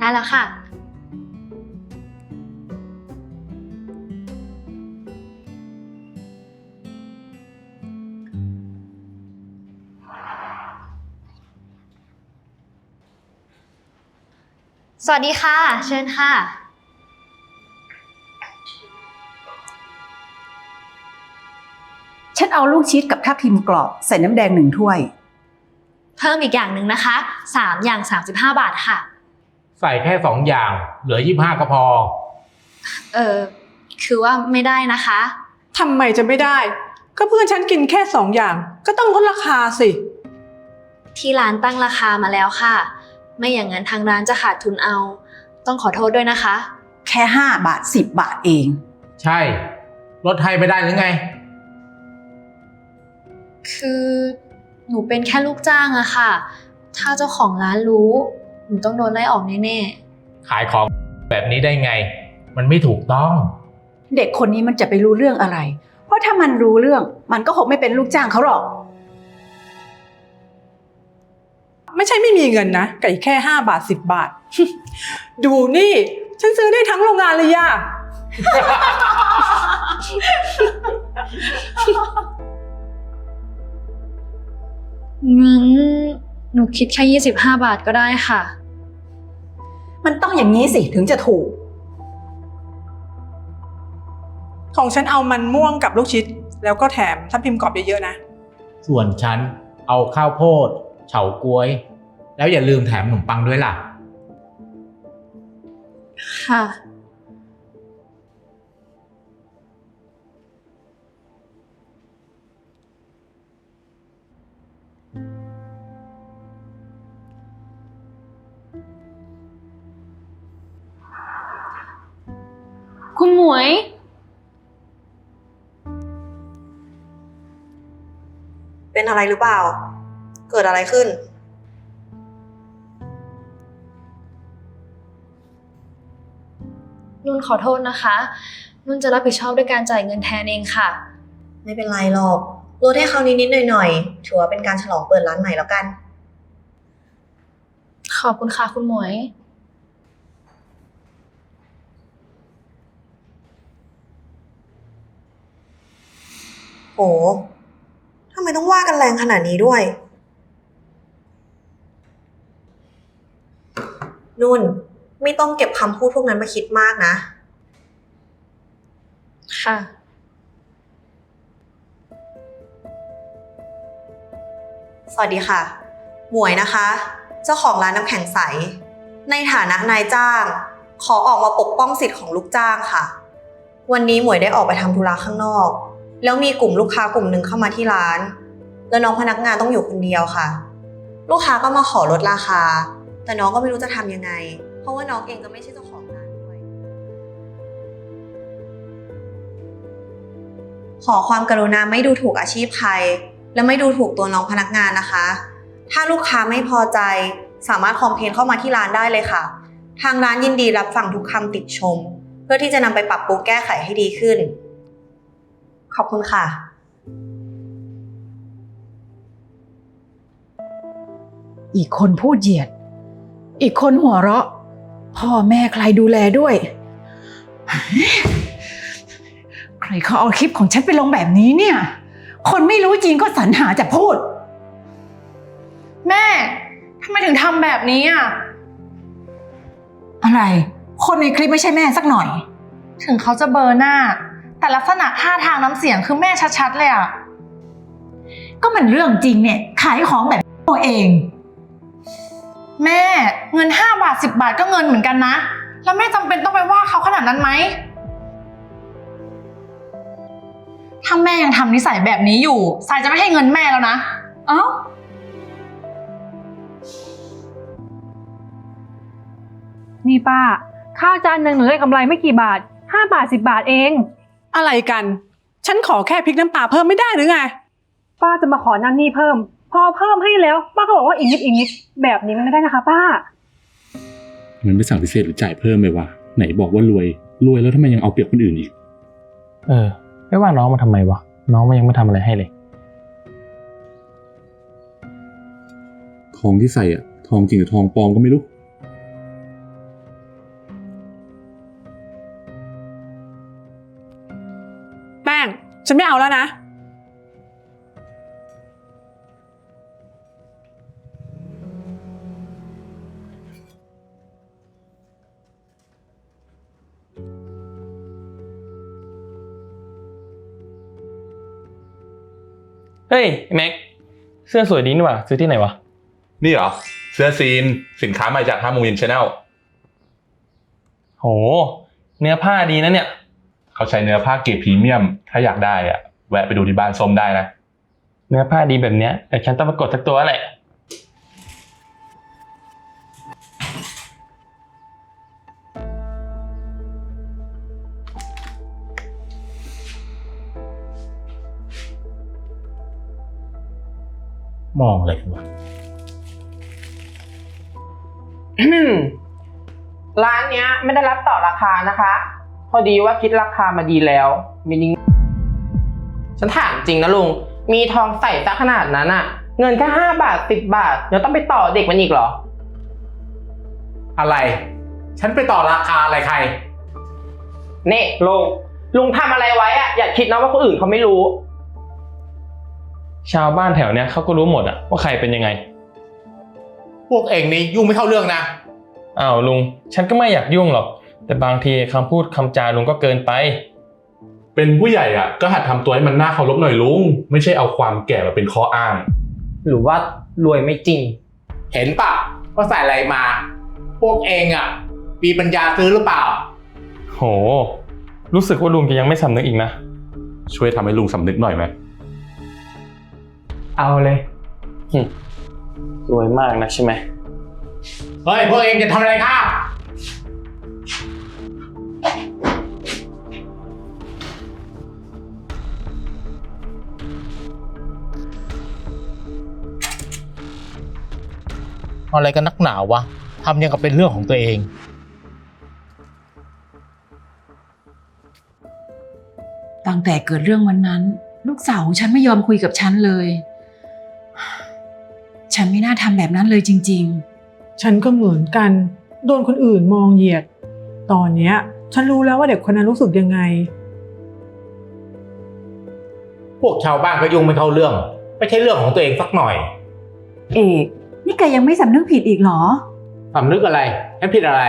ได้แล้วค่ะ สวัสดีค่ะ เชิญค่ะ ฉันเอาลูกชิดกับทับทิมกรอบใส่น้ำแดงหนึ่งถ้วย เพิ่มอีกอย่างหนึ่งนะคะ 3 อย่าง 35 บาทค่ะ ใส่แค่สองอย่าง เหลือยี่ห้าก็พอ เออคือว่าไม่ได้นะคะ ทำไมจะไม่ได้ ก็เพื่อนฉันกินแค่สองอย่าง ก็ต้องลดราคาสิ ที่ร้านตั้งราคามาแล้วค่ะ ไม่อย่างนั้นทางร้านจะขาดทุนเอา ต้องขอโทษด้วยนะคะ แค่ห้าบาทสิบบาทเอง ใช่ลดให้ไม่ได้หรือไง คือหนูเป็นแค่ลูกจ้างอะค่ะ ถ้าเจ้าของร้านรู้ หนูต้องโดนไล่ออกแน่ขายของแบบนี้ได้ไง มันไม่ถูกต้อง เด็กคนนี้มันจะไปรู้เรื่องอะไร เพราะถ้ามันรู้เรื่องมันก็คงไม่เป็นลูกจ้างเขาหรอก ไม่ใช่ไม่มีเงินนะไก่แค่ห้าบาทสิบบาท ดูนี่ ฉันซื้อได้ทั้งโรงงานเลยย่าๆงั้น หนูคิดแค่25 บาทก็ได้ค่ะ มันต้องอย่างนี้สิถึงจะถูก ของฉันเอามันม่วงกับลูกชิด แล้วก็แถมทับพิมพ์กรอบเยอะๆนะ ส่วนฉันเอาข้าวโพด เฉาก๊วย แล้วอย่าลืมแถมขนมปังด้วยล่ะ ค่ะ คุณหมวย เป็นอะไรหรือเปล่า เกิดอะไรขึ้น นุ่นขอโทษนะคะ นุ่นจะรับผิดชอบด้วยการจ่ายเงินแทนเองค่ะ ไม่เป็นไรหรอกลดให้เขานิดๆหน่อยๆถือว่าเป็นการฉลองเปิดร้านใหม่แล้วกัน ขอบคุณค่ะคุณหมวย โหทำไมต้องว่ากันแรงขนาดนี้ด้วย นุ่น ไม่ต้องเก็บคำพูดพวกนั้นมาคิดมากนะ ค่ะ สวัสดีค่ะ หมวยนะคะ เจ้าของร้านน้ำแข็งใส ในฐานะนายจ้าง ขอออกมาปกป้องสิทธิ์ของลูกจ้างค่ะ วันนี้หมวยได้ออกไปทำธุระข้างนอก แล้วมีกลุ่มลูกค้ากลุ่มหนึ่งเข้ามาที่ร้าน แล้วน้องพนักงานต้องอยู่คนเดียวค่ะ ลูกค้าก็มาขอลดราคา แต่น้องก็ไม่รู้จะทำยังไง เพราะว่าน้องเองก็ไม่ใช่เจ้าของร้านด้วย ขอความกรุณาไม่ดูถูกอาชีพใคร และไม่ดูถูกตัวน้องพนักงานนะคะ ถ้าลูกค้าไม่พอใจสามารถคอมเพลนเข้ามาที่ร้านได้เลยค่ะ ทางร้านยินดีรับฟังทุกคำติชม เพื่อที่จะนำไปปรับปรุงแก้ไขให้ดีขึ้น ขอบคุณค่ะ อีกคนพูดเหยียด อีกคนหัวเราะ พ่อแม่ใครดูแลด้วย ใครเขาเอาคลิปของฉันไปลงแบบนี้เนี่ย คนไม่รู้จริงก็สรรหาจะพูด แม่ทำไมถึงทำแบบนี้อะ อะไร คนในคลิปไม่ใช่แม่สักหน่อย ถึงเขาจะเบลอร์หน้า แต่ลักษณะท่าทางน้ำเสียงคือแม่ชัดๆเลยอะก็มันเรื่องจริงเนี่ย ขายของแบบตัวเอง แม่เงิน 5 บาท 10 บาทก็เงินเหมือนกันนะ แล้วแม่จำเป็นต้องไปว่าเขาขนาดนั้นไหม ถ้าแม่ยังทำนิสัยแบบนี้อยู่ สายจะไม่ให้เงินแม่แล้วนะ เอ้า นี่ป้า ข้าวจานหนึ่งหนูได้กำไรไม่กี่บาท5บาท10บาทเอง อะไรกัน ฉันขอแค่พริกน้ำปลาเพิ่มไม่ได้หรือไง ป้าจะมาขอนั่นนี่เพิ่ม พอเพิ่มให้แล้ว ป้าก็บอกว่าอีกนิดอีกนิดแบบนี้มันไม่ได้นะคะ ป้า มันไม่สั่งพิเศษหรือจ่ายเพิ่มเลยวะไหนบอกว่ารวย รวยแล้วทำไมยังเอาเปรียบคนอื่นอีก เออ ไม่ว่าน้องมาทำไมวะ น้องมันยังไม่ทำอะไรให้เลย ทองที่ใส่อะทองจริงหรือทองปลอมก็ไม่รู้ ฉันไม่เอาแล้วนะ เฮ้ยแม็ก เสื้อสวยดีนี่หว่า ซื้อที่ไหนวะ นี่เหรอ เสื้อซีน สินค้าใหม่จากห้าโมงเย็นชาแนล โห เนื้อผ้าดีนะเนี่ย เขาใช้เนื้อผ้าเกรดพรีเมียม ถ้าอยากได้อะแวะไปดูที่บ้านส้มได้นะ เนื้อผ้าดีแบบเนี้ยแต่ฉันต้องมากดสักตัวแหละ มองอะไรกันวะร้านเนี้ยไม่ได้รับต่อราคานะคะ พอดีว่าคิดราคามาดีแล้วมีนิงฉันถามจริงนะลุง มีทองใส่ซะขนาดนั้นอะเงินแค่ห้าบาทสิบบาทเดี๋ยวต้องไปต่อเด็กมันอีกเหรอ อะไร ฉันไปต่อราคาอะไรใครนี่ลุงลุงทำอะไรไว้อะอย่าคิดนะว่าคนอื่นเขาไม่รู้ ชาวบ้านแถวเนี้ยเขาก็รู้หมดอะว่าใครเป็นยังไง พวกเองนี่ยุ่งไม่เข้าเรื่องนะ อ้าวลุง ฉันก็ไม่อยากยุ่งหรอก แต่บางทีคำพูดคำจาลุงก็เกินไป เป็นผู้ใหญ่อะ ก็หัดทำตัวให้มันน่าเคารพหน่อยลุง ไม่ใช่เอาความแก่มาเป็นข้ออ้าง หรือว่ารวยไม่จริง เห็นปะว่าใส่อะไรมา พวกเองอะมีปัญญาซื้อหรือเปล่า โห รู้สึกว่าลุงจะยังไม่สำนึกอีกนะ ช่วยทำให้ลุงสำนึกหน่อยไหมเอาเลยรวยมากนะใช่ไหม เฮ้ย พวกเองจะทำอะไรข้า อะไรกันนักหนาวะทำยังกับเป็นเรื่องของตัวเอง ตั้งแต่เกิดเรื่องวันนั้น ลูกสาวของฉันไม่ยอมคุยกับฉันเลย ฉันไม่น่าทำแบบนั้นเลยจริง ฉันก็เหมือนกัน โดนคนอื่นมองเหยียด ตอนเนี้ย ฉันรู้แล้วว่าเด็กคนนั้นรู้สึกยังไง พวกชาวบ้านก็ยุ่งไม่เข้าเรื่อง ไม่ใช่เรื่องของตัวเองสักหน่อยๆเอก นี่แกยังไม่สำนึกผิดอีกเหรอ สำนึกอะไรฉันผิดอะไร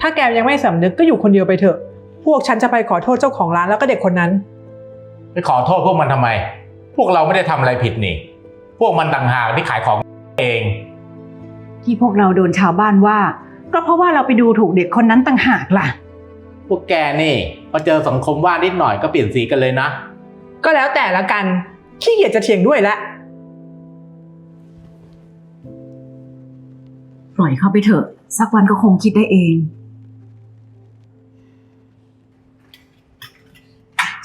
ถ้าแกยังไม่สำนึกก็อยู่คนเดียวไปเถอะ พวกฉันจะไปขอโทษเจ้าของร้านแล้วก็เด็กคนนั้น ไปขอโทษพวกมันทำไม พวกเราไม่ได้ทำอะไรผิดนี่ พวกมันต่างหากที่ขายของเอง ที่พวกเราโดนชาวบ้านว่า ก็เพราะว่าเราไปดูถูกเด็กคนนั้นต่างหากล่ะ พวกแกนี่พอเจอสังคมว่านิดหน่อยก็เปลี่ยนสีกันเลยนะ ก็แล้วแต่ละกันขี้เกียจจะเถียงด้วยละ ปล่อยเขาไปเถอะ สักวันก็คงคิดได้เอง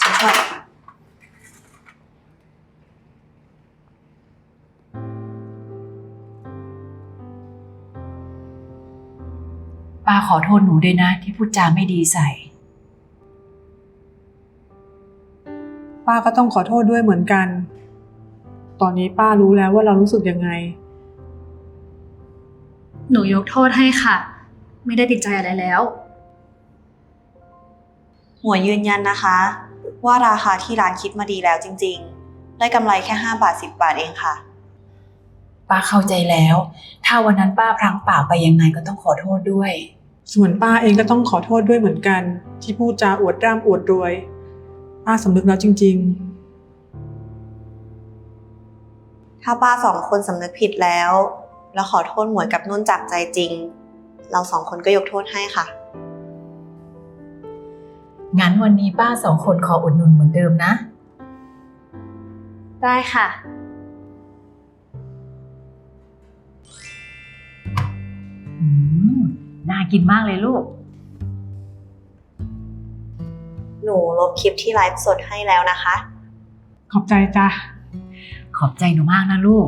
ฉันช่วยป้าขอโทษหนูด้วยนะ ที่พูดจาไม่ดีใส่ ป้าก็ต้องขอโทษด้วยเหมือนกัน ตอนนี้ป้ารู้แล้วว่าเรารู้สึกยังไงห นูยกโทษให้ค่ะ ไม่ได้ติดใจอะไรแล้ว หมวยยืนยันนะคะ ว่าราคาที่ร้านคิดมาดีแล้วจริง ๆ ได้กำไรแค่ 5 บาท 10 บาทเองค่ะ ป้าเข้าใจแล้ว ถ้าวันนั้นป้าพลั้งเปล่าไปยังไงก็ต้องขอโทษด้วย ส่วนป้าเองก็ต้องขอโทษด้วยเหมือนกัน ที่พูดจาอวดร่ำอวดรวย ป้าสำนึกแล้วจริงถ้าป้าสองคนสำนึกผิดแล้ว แล้วขอโทษหมวยกับนุ่นจากใจจริง เราสองคนก็ยกโทษให้ค่ะ งั้นวันนี้ป้าสองคนขออุดหนุนเหมือนเดิมนะ ได้ค่ะ อืม น่ากินมากเลยลูก หนูลบคลิปที่ไลฟ์สดให้แล้วนะคะๆขอบใจจ้ะ ขอบใจหนูมากนะลูก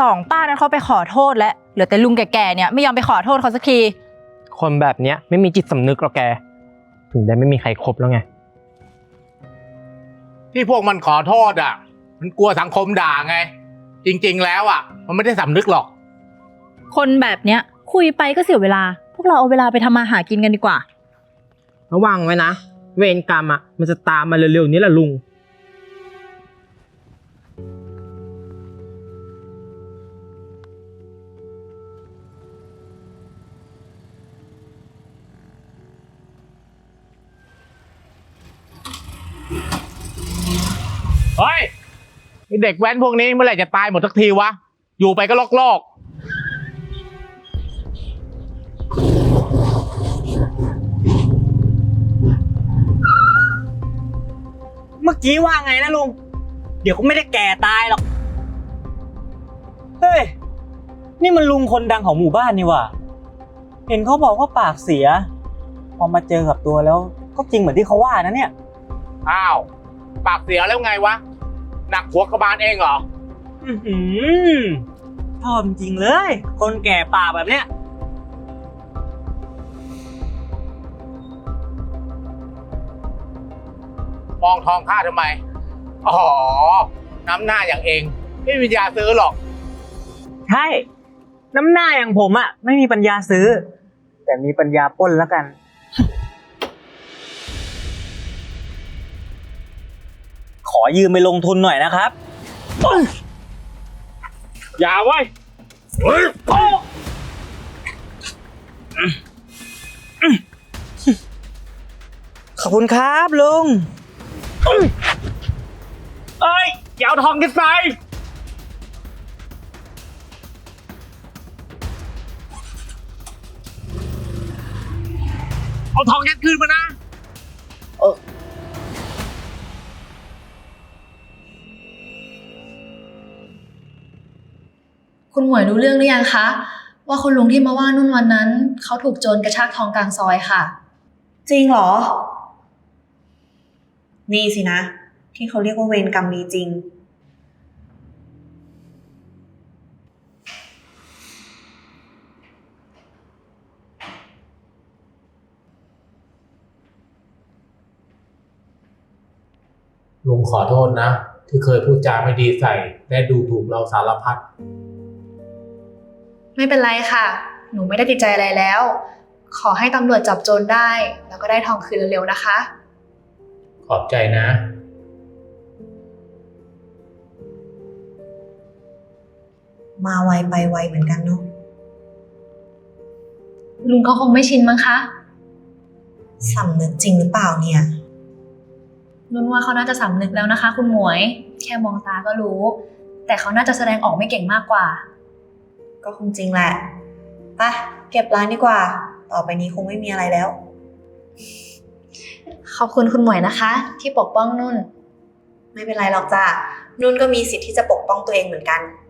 สองป้านั้นเขาไปขอโทษแล้วเหลือแต่ลุงแก่ๆเนี่ยไม่ยอมไปขอโทษเขาสักที คนแบบเนี้ยไม่มีจิตสำนึกหรอกแก ถึงได้ไม่มีใครครบแล้วไง ที่พวกมันขอโทษอะ มันกลัวสังคมด่าไง จริงๆแล้วอะ มันไม่ได้สำนึกหรอก คนแบบเนี้ย คุยไปก็เสียเวลา พวกเราเอาเวลาไปทำมาหากินกันดีกว่า ระวังไว้นะ เวรกรรมอะมันจะตามมาเร็วๆนี้แหละลุง เฮ้ยไอ้เด็กแว้นพวกนี้เมื่อไหร่จะตายหมดสักทีวะ อยู่ไปก็ลอกลอกเมื่อกี้ว่าไงนะลุง เดี๋ยวก็ไม่ได้แก่ตายหรอก เฮ้ย นี่มันลุงคนดังของหมู่บ้านนี่หว่า เห็นเขาบอกว่าปากเสีย พอมาเจอกับตัวแล้ว ก็จริงเหมือนที่เขาว่านะเนี่ย อ้าว ปากเสียแล้วไงวะ หนักหัวกระบาลเองเหรอ อือหือชอบจริงๆเลย คนแก่ปากแบบเนี้ย มองทองข้าทำไม อ๋อ น้ำหน้าอย่างเอง ไม่มีปัญญาซื้อหรอก ใช่ น้ำหน้าอย่างผมอะไม่มีปัญญาซื้อ แต่มีปัญญาปล้นแล้วกัน อยืมไปลงทุนหน่อยนะครับอย่าไว้ยขอบคุณครับลุงเอ้ยอย่าเอาทองกันใส่เอาทองยัดคืนมานะ คุณหมวยรู้เรื่องหรือยังคะ ว่าคุณลุงที่มาว่านุ่นวันนั้น เขาถูกโจรกระชากทองกลางซอยค่ะ จริงเหรอ นี่สินะ ที่เขาเรียกว่าเวรกรรมมีจริง ลุงขอโทษนะ ที่เคยพูดจาไม่ดีใส่ และดูถูกเราสารพัด ไม่เป็นไรค่ะ หนูไม่ได้ติดใจอะไรแล้ว ขอให้ตำรวจจับโจรได้ แล้วก็ได้ทองคืนเร็วๆนะคะ ขอบใจนะ มาไวไปไวเหมือนกันเนาะลุงเขาคงไม่ชินมั้งคะสำนึกจริงหรือเปล่าเนี่ย นุ่นว่าเขาน่าจะสำนึกแล้วนะคะ คุณหมวย แค่มองตาก็รู้ แต่เขาน่าจะแสดงออกไม่เก่งมากกว่า ก็คงจริงแหละไปะเก็บร้านดีกว่า ต่อไปนี้คงไม่มีอะไรแล้ว ขอบคุณคุณหมวยนะคะ ที่ปกป้องนุ่น ไม่เป็นไรหรอกจ้ะนุ่นก็มีสิทธิ์ที่จะปกป้องตัวเองเหมือนกันค